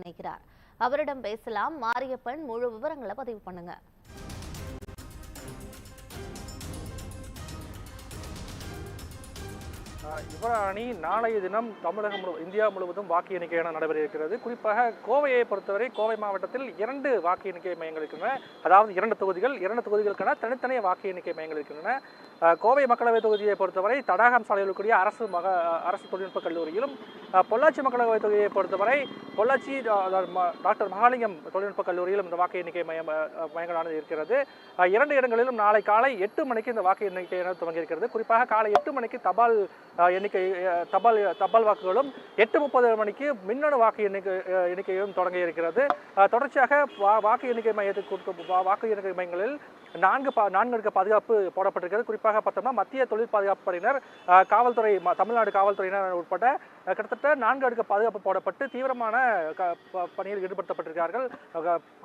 இணைக்கிறார் அவரிடம் பேசலாம். மாரியப்பன் முழு விவரங்களை பதிவு பண்ணுங்க. ஆஹ் அணி நாளைய தினம் தமிழகம் முழு இந்தியா முழுவதும் வாக்கு எண்ணிக்கை என நடைபெற இருக்கிறது குறிப்பாக கோவையை பொறுத்தவரை கோவை மாவட்டத்தில் இரண்டு வாக்கு எண்ணிக்கை மையங்கள் இருக்கின்றன. அதாவது இரண்டு தொகுதிகள் இரண்டு தொகுதிகளுக்கான தனித்தனிய வாக்கு எண்ணிக்கை மையங்கள் இருக்கின்றன. கோவை மக்களவை தொகுதியை பொறுத்தவரை தடாகம் சாலையில் இருக்கக்கூடிய அரசு மக அரசு தொழில்நுட்ப கல்லூரியிலும் பொள்ளாச்சி மக்களவை தொகுதியை பொறுத்தவரை பொள்ளாச்சி டாக்டர் மகாலிங்கம் தொழில்நுட்ப கல்லூரியிலும் இந்த வாக்கு எண்ணிக்கை மையம் மையங்களானது இருக்கிறது. இரண்டு இடங்களிலும் நாளை காலை எட்டு மணிக்கு இந்த வாக்கு எண்ணிக்கையானது துவங்கியிருக்கிறது. குறிப்பாக காலை எட்டு மணிக்கு தபால் எண்ணிக்கை தபால் தபால் வாக்குகளும் எட்டு முப்பது மணிக்கு மின்னணு வாக்கு எண்ணிக்கை எண்ணிக்கையும் தொடங்க இருக்கிறது தொடர்ச்சியாக வா- வாக்கு எண்ணிக்கை மையத்துக்கு வா- வாக்கு எண்ணிக்கை மையங்களில் நான்கு பா நான்கு அடுக்கு பாதுகாப்பு போடப்பட்டிருக்கிறது. குறிப்பாக பார்த்தோம்னா மத்திய தொழில் பாதுகாப்பு படையினர் காவல்துறை தமிழ்நாடு காவல்துறையினர் உட்பட கிட்டத்தட்ட நான்கு அடுக்கு பாதுகாப்பு போடப்பட்டு தீவிரமான க- ப- பணியில் ஈடுபடுத்தப்பட்டிருக்கிறார்கள்.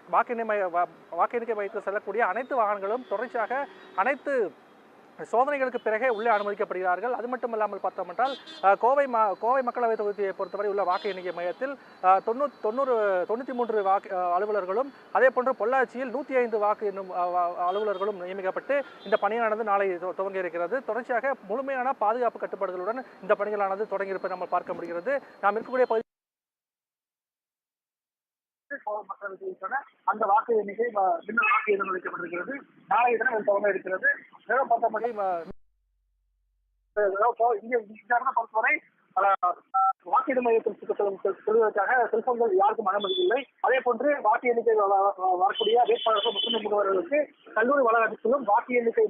வாக்கு எண்ணிக்கை வாக்கு எண்ணிக்கை மையத்தில் செல்லக்கூடிய அனைத்து வாகனங்களும் தொடர்ச்சியாக அனைத்து சோதனைகளுக்கு பிறகே உள்ளே அனுமதிக்கப்படுகிறார்கள். அது மட்டும் இல்லாமல் பார்த்தோம் என்றால் கோவை மா கோவை மக்களவை தொகுதியை பொறுத்தவரை உள்ள வாக்கு எண்ணிக்கை மையத்தில் தொண்ணூ தொண்ணூறு தொண்ணூற்றி மூன்று வாக்கு அலுவலர்களும் அதே போன்று பொள்ளாச்சியில் நூற்றி ஐந்து வாக்கு என்னும் அலுவலர்களும் நியமிக்கப்பட்டு இந்த பணியானது நாளை துவங்க இருக்கிறது தொடர்ச்சியாக முழுமையான பாதுகாப்பு கட்டுப்பாடுகளுடன் இந்த பணிகளானது தொடங்கியிருப்பதை நம்ம பார்க்க முடிகிறது. நாம் இருக்கக்கூடிய பகுதி மக்களுக்கு அந்த வாக்கு எண்ணிக்கை வ- வாக்கு எதிர்ப்பு வைக்கப்பட்டிருக்கிறது நாளைய தினம் இது இருக்கிறது மேலும் பார்த்தோம் அஹ், பொறுத்தவரை அஹ், வாக்கு மையத்தில் செல்வதற்காக செல்போன்கள் யாருக்கும் அனுமதி இல்லை. அதே போன்று வாக்கு எண்ணிக்கை வரக்கூடிய வேட்பாளர்கள் முஸ்லிம் முகவர்களுக்கு கல்லூரி வளாகத்திலும் வாக்கு எண்ணிக்கை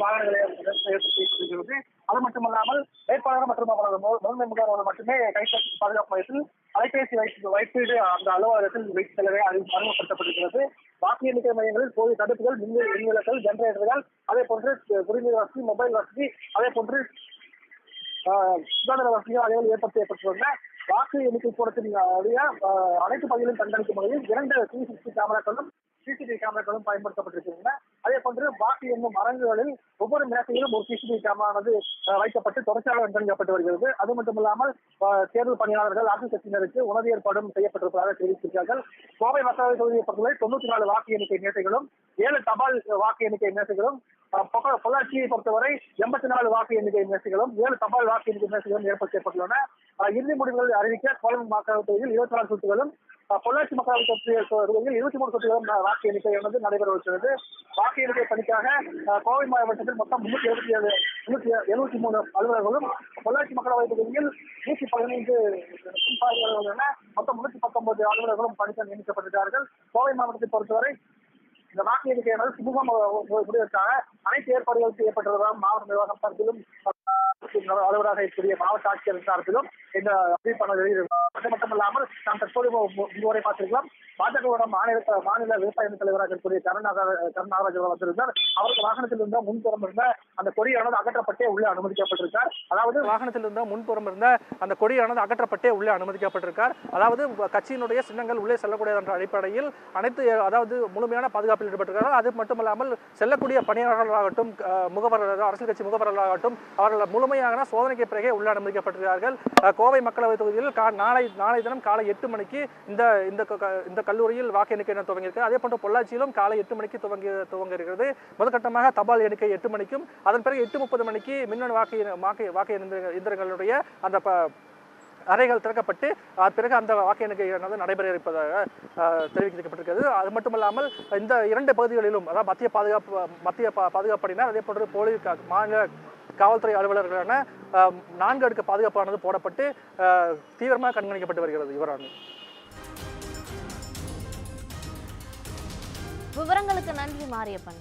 வாகனங்களை ஏற்படுத்தியிருக்கிறது அது மட்டுமல்லாமல் வேட்பாளர் மற்றும் அவரது முதன்மை முதல்வர் மட்டுமே கைப்பற்றி பாதுகாப்பு வயசில் அலைபேசி வைப்பு வைப்பீடு அந்த அலுவலகத்தில் வைத்து செல்லவே அறி- அறிமுகப்படுத்தப்பட்டிருக்கிறது வாக்கு எண்ணிக்கை மையங்களில் போதிய தடுப்புகள் மின் மின்விளக்கல் ஜெனரேட்டர்கள் அதே போன்று குடிநீர் வசதி மொபைல் வசதி அதே போன்று ஆஹ், சுகாதார வசதிகள் அதே ஏற்படுத்தப்பட்டுள்ளன. வாக்கு எண்ணிக்கை கூடத்தின் அனைத்து பகுதிகளிலும் கண்காணிக்கும் வகையில் இரண்டு த்ரீ சிக்ஸ்டி கேமராக்களும் சிசிடிவி கேமராக்களும் பயன்படுத்தப்பட்டிருக்கின்றன. அதே போன்று பாக்கி எண்ணும் அரங்குகளில் ஒவ்வொரு மேசையிலும் ஒரு சிசிடிவி கேமரானது வைக்கப்பட்டு தொடர்ச்சியாக கண்காணிக்கப்பட்டு வருகிறது. அது மட்டும் இல்லாமல் தேர்தல் பணியாளர்கள் அரசு கட்சியினருக்கு உணவு ஏற்பாடும் செய்யப்பட்டிருப்பதாக தெரிவித்திருக்கிறார்கள். கோவை மக்களவை தொகுதியை பொறுத்தவரை தொண்ணூத்தி நாலு வாக்கு எண்ணிக்கை மேசைகளும் ஏழு தபால் வாக்கு எண்ணிக்கை மேசைகளும் பொள்ளாச்சியை பொறுத்தவரை எண்பத்தி நாலு வாக்கு எண்ணிக்கை மேசைகளும் ஏழு தபால் வாக்கு எண்ணிக்கை மேசைகளும் ஏற்படுத்தப்பட்டுள்ளன. இறுதி முடிவுகள் அறிவிக்க கோவை மக்களவை தொகுதியில் இருபத்தி நாலு சுற்றுகளும் பொள்ளாச்சி மக்களவை தொகுதி- தொகுதியில் இருபத்தி மூணு சுட்டுகளும் வாக்கு எண்ணிக்கை வந்து நடைபெறவிருக்கிறது வாக்கு எண்ணிக்கை பணிக்காக கோவை மாவட்டத்தில் மொத்தம் முன்னூத்தி எழுபத்தி ஏழு முன்னூத்தி எழுபத்தி மூணு அலுவலர்களும் பொள்ளாச்சி மக்களவை தொகுதியில் நூற்றி பதினைந்து அலுவலர்கள் என மொத்தம் முன்னூத்தி பத்தொன்பது அலுவலர்களும் பணிக்க நியமிக்கப்பட்டிருக்கிறார்கள் கோவை மாவட்டத்தை பொறுத்தவரை இந்த வாக்கு எண்ணிக்கையானது சுமூகம் முடிவதற்காக அனைத்து ஏற்பாடுகள் செய்யப்பட்டிருந்தால் மாவட்ட நிர்வாகம் சார்பிலும் அலுவலராக இருக்கக்கூடிய மாவட்ட ஆட்சியர் சார்பிலும் இந்த அறிவிப்பான வெளியிடுவோம் அது மட்டுமல்லாமல் நாம் தற்போது இதுவரை பார்த்திருக்கலாம் பாஜகவோட மாநில மாநில விவசாய தலைவராக இருக்கக்கூடிய கருணாக கருணாகராஜ் அவர்கள் வந்திருந்தார். அவருக்கு வாகனத்தில் இருந்த முன்புறம் இருந்த அந்த கொடியானது அகற்றப்பட்டே உள்ளே அனுமதிக்கப்பட்டிருக்கார் அதாவது வாகனத்தில் இருந்த முன்புறம் இருந்த அந்த கொடியானது அகற்றப்பட்டே உள்ளே அனுமதிக்கப்பட்டிருக்கார். அதாவது கட்சியினுடைய சின்னங்கள் உள்ளே செல்லக்கூடிய என்ற அடிப்படையில் அனைத்து அதாவது முழுமையான பாதுகாப்பில் ஈடுபட்டிருக்கிறார்கள் அது மட்டுமல்லாமல் செல்லக்கூடிய பணியாளர்களாகட்டும் முகவர்கள் அரசியல் கட்சி முகவர்களாகட்டும் அவர்கள் முழுமையான சோதனைக்கு பிறகே உள்ளே அனுமதிக்கப்பட்டிருக்கிறார்கள். கோவை மக்களவை தொகுதியில் நாளை நாளை தினம் காலை எட்டு மணிக்கு இந்த இந்த இந்த கல்லூரியில் வாக்கு எண்ணிக்கை துவங்கியிருக்கு. அதே போன்று பொள்ளாச்சியிலும் காலை எட்டு மணிக்கு துவங்கி துவங்க இருக்கிறது முதற்கட்டமாக தபால் எண்ணிக்கை எட்டு மணிக்கும் அதன் பிறகு எட்டு முப்பது மணிக்கு மின்னணு வாக்கு வாக்கு வாக்கு வாக்கு எந்திர- அந்த ப அறைகள் திறக்கப்பட்டு பிறகு அந்த வாக்கு எண்ணிக்கையானது நடைபெற இருப்பதாக தெரிவிக்கப்பட்டிருக்கிறது. அது மட்டுமல்லாமல் இந்த இரண்டு பகுதிகளிலும் அதாவது மத்திய பாதுகாப்பு மத்திய பா- பாதுகாப்பு அதே போன்று போலீஸ் மாநில காவல்துறை அலுவலர்களான நான்கு அடுக்கு பாதுகாப்பானது போடப்பட்டு தீவிரமாக கண்காணிக்கப்பட்டு வருகிறது இவரான விவரங்களுக்கு நன்றி மாரியப்பன்.